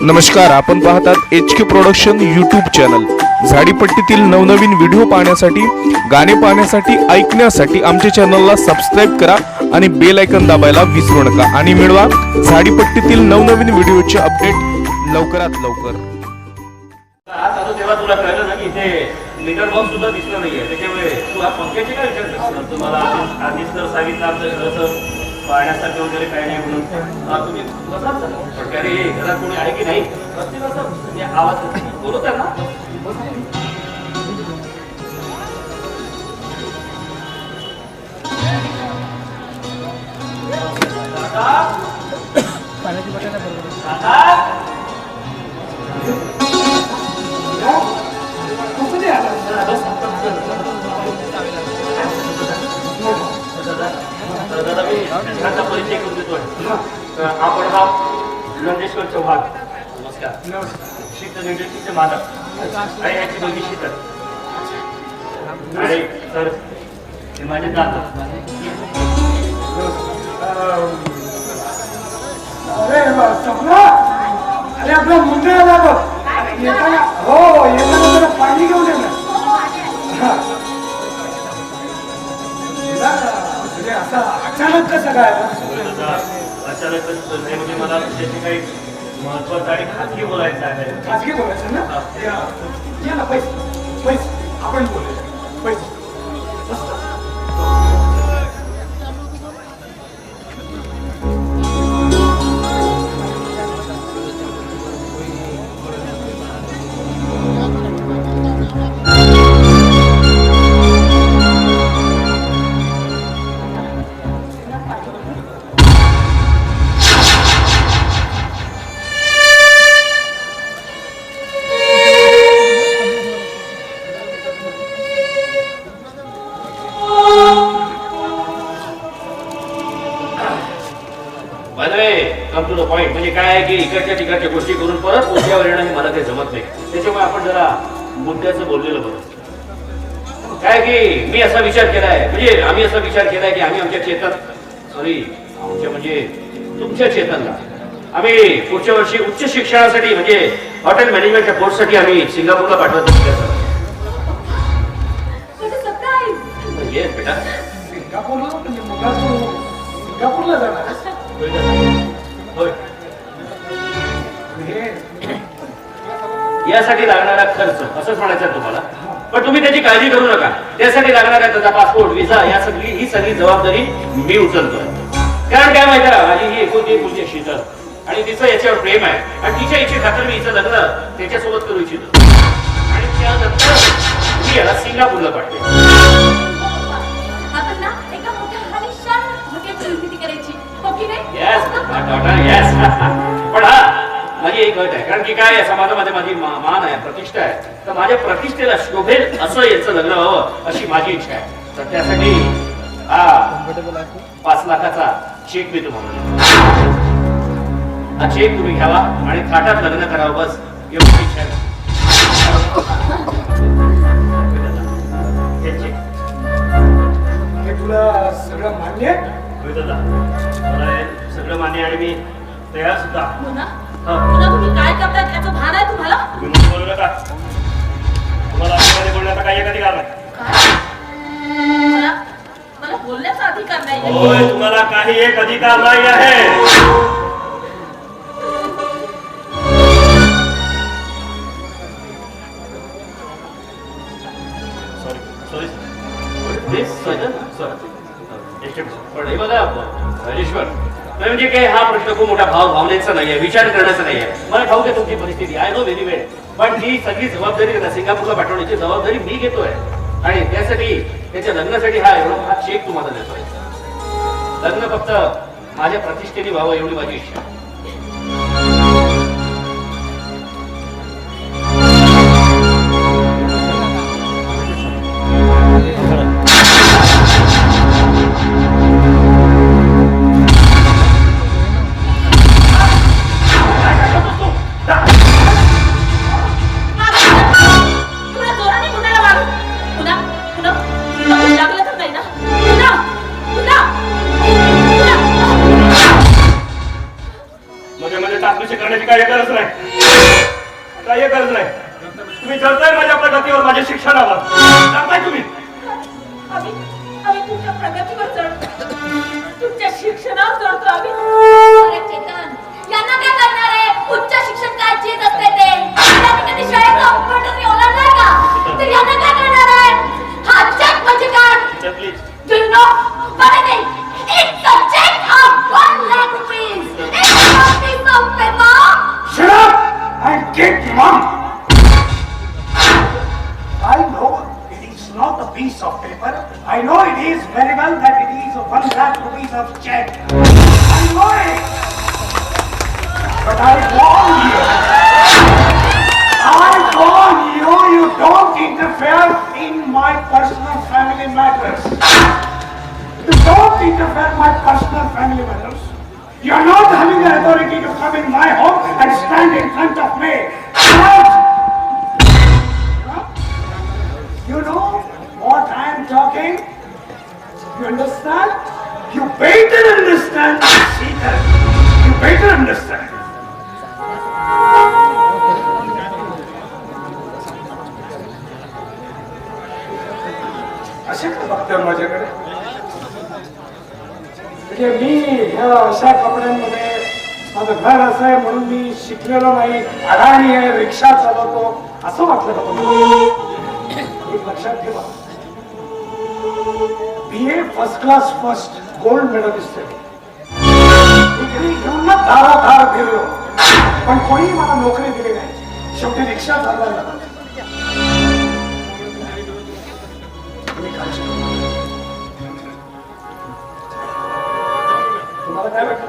नमस्कार आपण पाहतात H K production YouTube channel झाडीपट्टीतील नवनवीन व्हिडिओ पाहण्यासाठी गाणे पाहण्यासाठी ऐकण्यासाठी आमच्या चॅनलला सबस्क्राईब करा आणि बेल ऐकन दाबायला विसरू नका. आणि मिळवा झाडीपट्टीतील नवनवीन व्हिडिओचे अपडेट लवकरात लवकर. तुला कळलं ना की इथे मीटर बॉक्स सुद्धा दिसला नाहीये त्याच्यामुळे तू हा पंख्याचे काय विचार करतो तुम्हाला आधीच- आधीच तर सांगितलं आमचं घराचं पाहण्यासाठी वगैरे काही नाही म्हणून. तुम्ही बसाच झाला. घरात कोणी आहे की नाही बसते म्हणजे आवाज बोलत आहे ना? पाण्याची बसा. बरोबर त्यांचा परिचय करून देतो आपण हा नंदेश्वर चव्हाण नमस्कार. शीतल इंडस्ट्रीचे मालक आणि याची मुलगी शीतल. आणि सर हे माझे दादा अरे आपला मुंडे येताना हो येताना पाणी घेऊन येणार असं अचानक कसं काय अचानक म्हणजे मला त्याची काही महत्वाचं आणि खाजगी बोलायचं आहे. खाजगी बोलायचं ना? या ना पैसे पैसे. आपण बोलायचं टू द पॉइंट म्हणजे काय आहे की इकडच्या तिकडच्या गोष्टी करून परत मुद्द्यावर येणं हे मला काही जमत नाही. त्याच्यामुळे आपण जरा मुद्द्याचं बोललेलं बरं काय की मी असा विचार केलाय. म्हणजे आम्ही असा विचार केलाय की आम्ही आमच्या चेतन सॉरी आमच्या म्हणजे तुमच्या चेतनला. आम्ही पुढच्या वर्षी उच्च शिक्षणासाठी म्हणजे हॉटेल मॅनेजमेंटच्या कोर्ससाठी आम्ही सिंगापूरला पाठवतो येस बेटा. सिंगापूरला? म्हणजे तो जाणार? यासाठी लागणारा खर्च असंच म्हणायचं तुम्हाला. पण तुम्ही त्याची काळजी करू नका. त्यासाठी लागणारा त्याचा पासपोर्ट विजा या सगळी ही सगळी जबाबदारी मी उचलतोय. कारण काय माहिती का माझी ही एकूण एक मुलगी शीतल. आणि तिचं याच्यावर प्रेम आहे. आणि तिच्या इच्छे खातर मी हिचं लग्न त्याच्यासोबत करू इच्छितो. आणि त्यानंतर मी याला सिंगापूरला पाठवेल की काय आहे, समाजामध्ये माझी मान आहे प्रतिष्ठा आहे. तर माझ्या प्रतिष्ठेला शोभेल असं याचं लग्न व्हावं अशी माझी इच्छा आहे. तर त्यासाठी हा पाच लाखाचा चेक मी तुम्हाला. हा चेक तुम्ही घ्यावा आणि थाटात लग्न करावं बस. एवढी इच्छा आहे हे. हे सगळं मान्य हे सगळं मान्य आहे आणि मी तयार सुद्धा. आहे. मुन्ना हा. मुन्ना तुम्ही काय करताय याचं भान आहे तुम्हाला तुम्ही बोलू नका तुम्हाला आतमध्ये बोलण्याचा काही अधिकार नाही काय मला मला बोलण्याचा अधिकार नाही होय तुम्हाला काही एक अधिकार नाही आहे। सॉरी सॉरी प्लीज़ पण हे बघा राजेश्वर म्हणजे काय हा प्रश्न खूप मोठा भाव भावनेचा नाहीये विचार करण्याचा नाहीये. मला ठाऊक आहे तुमची परिस्थिती. आय नो व्हेरी वेळ पण ही सगळी जबाबदारी सिंगापूरला पाठवण्याची जबाबदारी मी घेतोय. आणि त्यासाठी त्याच्या लग्नासाठी हा एवढा हा चेक तुम्हाला देतोय. लग्न फक्त माझ्या प्रतिष्ठेने व्हावं एवढी माझी इच्छा तुमच्या शिक्षणावर चढतो आम्ही. अरे चेतन यांना काय करणार आहे? उच्च शिक्षण काय चीज असते ते? यांनी कधी शाळेचा उपकरण ओलांडलाय का? तर यांना काय करणार आहे? हा चेक म्हणजे काय please Do you know? what it is? Interfere in my personal family matters. Don't interfere my personal family matters. You are not having the authority to come in my home and stand in front of me. You know what I am talking? You understand? You better माझं घर असं आहे म्हणून मी शिकलेलो नाही. अडाणी आहे रिक्षा चालवतो. असं वाटलं का एक लक्षात ठेवा. B A first class first gold medallist degree घेऊन ना धाराधार फिरलो. पण कोणी मला नोकरी दिली नाही. शेवटी रिक्षा चालवायला तुम्हाला काय वाटतं?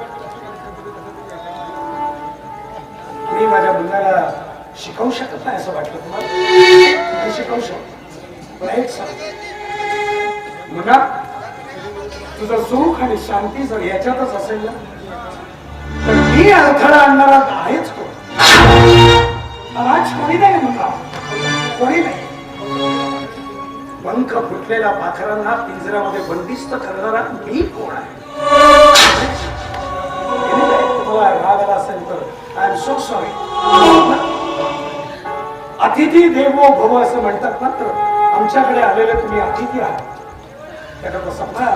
शिकवू शकत नाही असं वाटलं तुम्हाला? मी शिकवू शकत पण एक सांग. मुला तुझं सुख आणि शांती जर याच्यातच असेल ना तर मी अडथळा आणणारा आहेच कोण? आज कोणी नाही मुला कोणी नाही. पंख फुटलेल्या पाखरांना पिंजऱ्यामध्ये बंदिस्त करणारा मी कोण आहे? तुम्हाला राग आला असेल तर आय एम सो सॉरी अतिथी देवो भव असं म्हणतात मात्र आमच्याकडे आलेले तुम्ही अतिथी आहात. त्याकरता समजा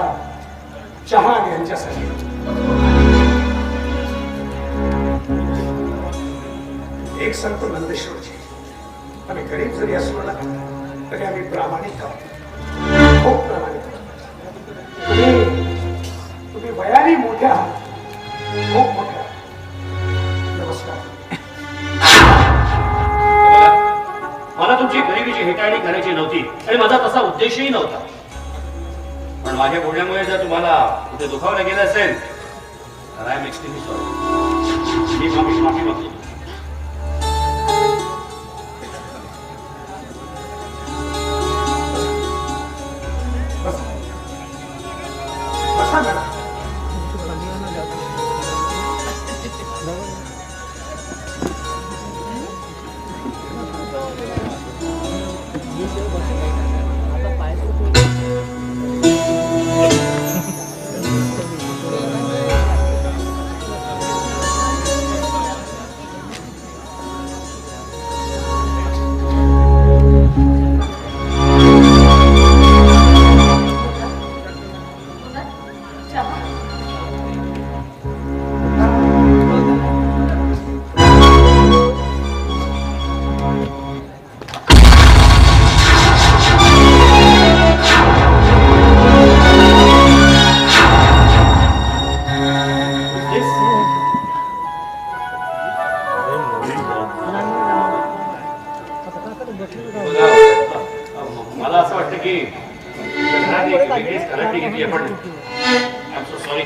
चहा आणि यांच्यासाठी. एक संत नंदेश्वरजी. आम्ही गरीब जरी असलो ना तरी आम्ही प्रामाणिक आहोत. खूप प्रामाणिक आहोत. तुम्ही तुम्ही वयाने मोठ्या आहात. आणि माझा तसा उद्देशही नव्हता. पण माझ्या बोलण्यामुळे जर तुम्हाला कुठे दुखावलं गेलं असेल तर आय एम एक्सट्रीमली सॉरी मला असं वाटतं की वेगळीच खराटी घेतली आपण आय एम सो सॉरी